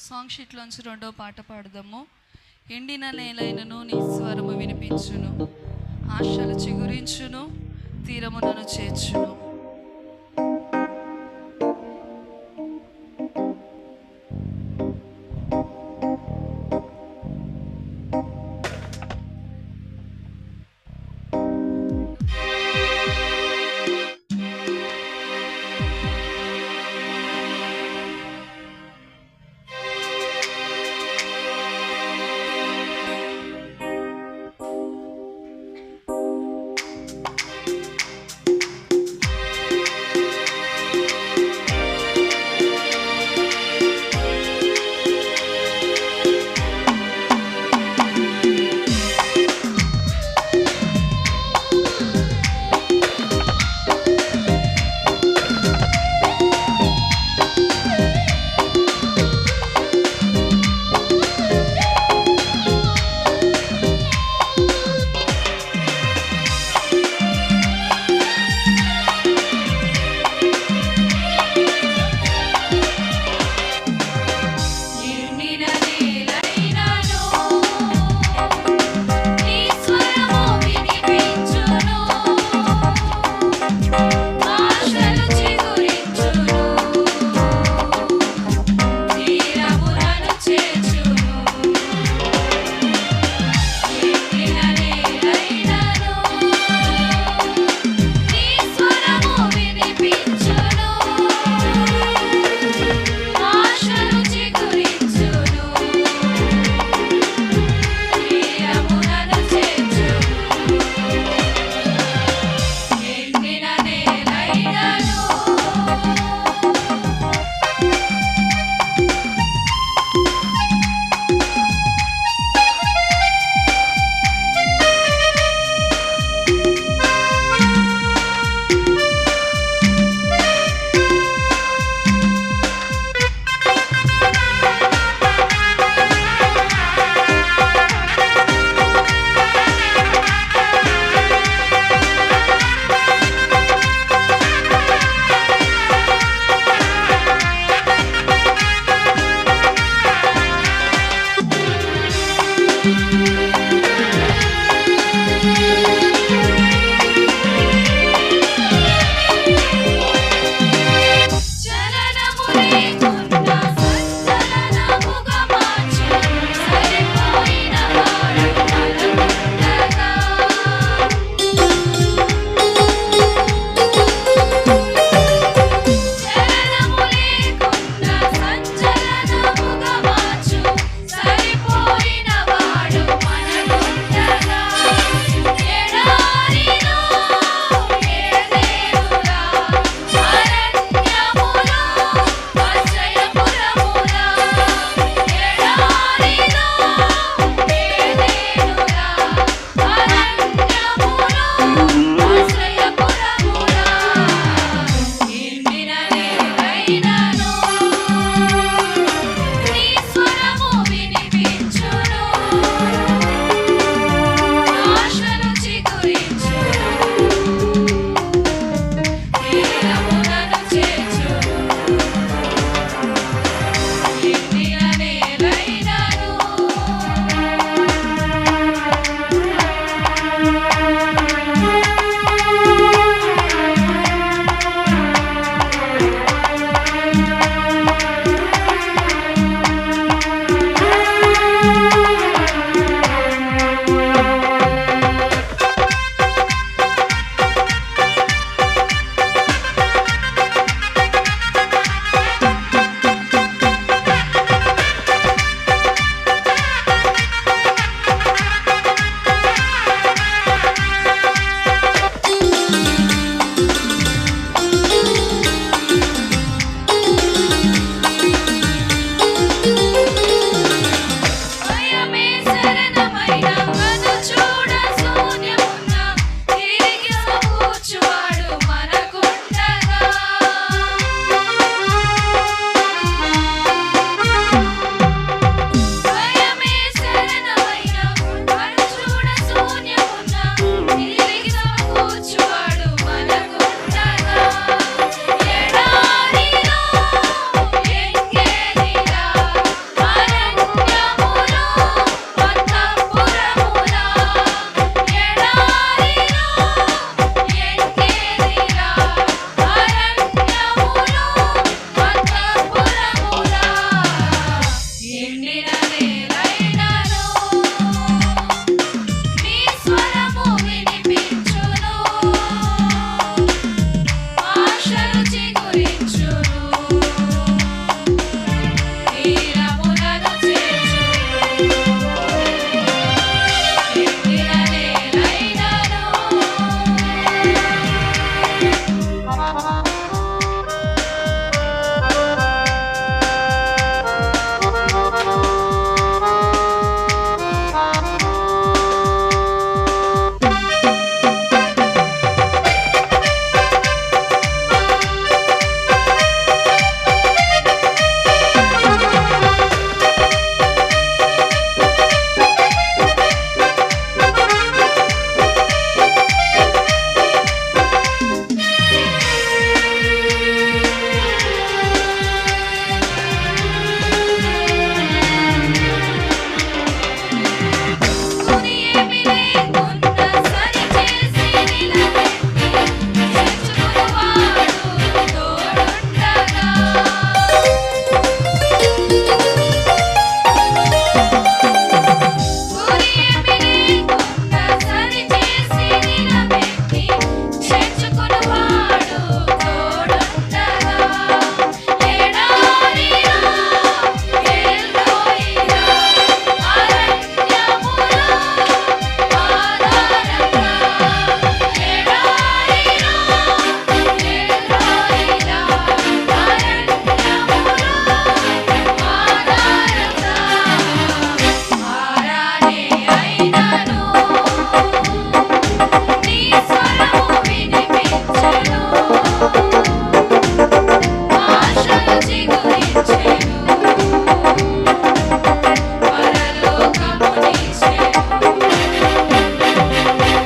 Song షీట్లోంచి రెండో పాట పాడదాము. ఎండిన నేలైనను నీ స్వరము వినిపించును. ఆశలు చిగురించును తీరమునను చేర్చును.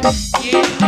Yeah.